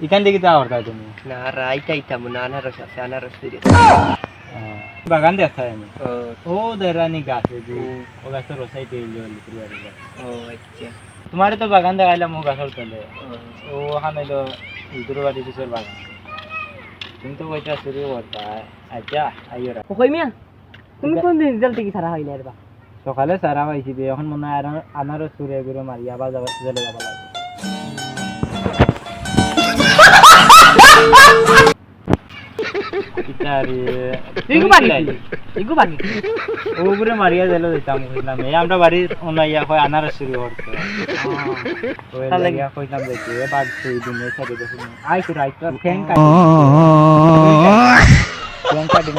ইখান থেকে তো আওরতা তুমি না রাইটা ইতাম না আনারস আছে আনারস বাগান দেখা আমি ও দেরানি গাছ যে ও গাছের রসাই দিয়ে লিখে বাড়ি ও আচ্ছা তোমার তো বাগান দেখাইলাম ও গাছের তলে ও, তো ইদুর বাড়ি পিছর বাগান তুমি তো ওইটা শুরু করতা আচ্ছা আইও রা কই মিয়া তুমি কোন দিন থেকে সারা হয় না সকালে সারা দিয়ে এখন মনে হয় আনারও সুরে গুলো মারি আবার যাবা জলে যাবা লাগবে। ওগুলো মারিয়া দিল দিতাম কইলাম এই আমরা বাড়ির অনাইয়া কয় আনারস শুরু করতে লাগিয়া কইলাম দেখি এ বাদ সেই দিনে সাথে দেখুন আই তো রাইট ঠ্যাং কাটি ঠ্যাং কাটি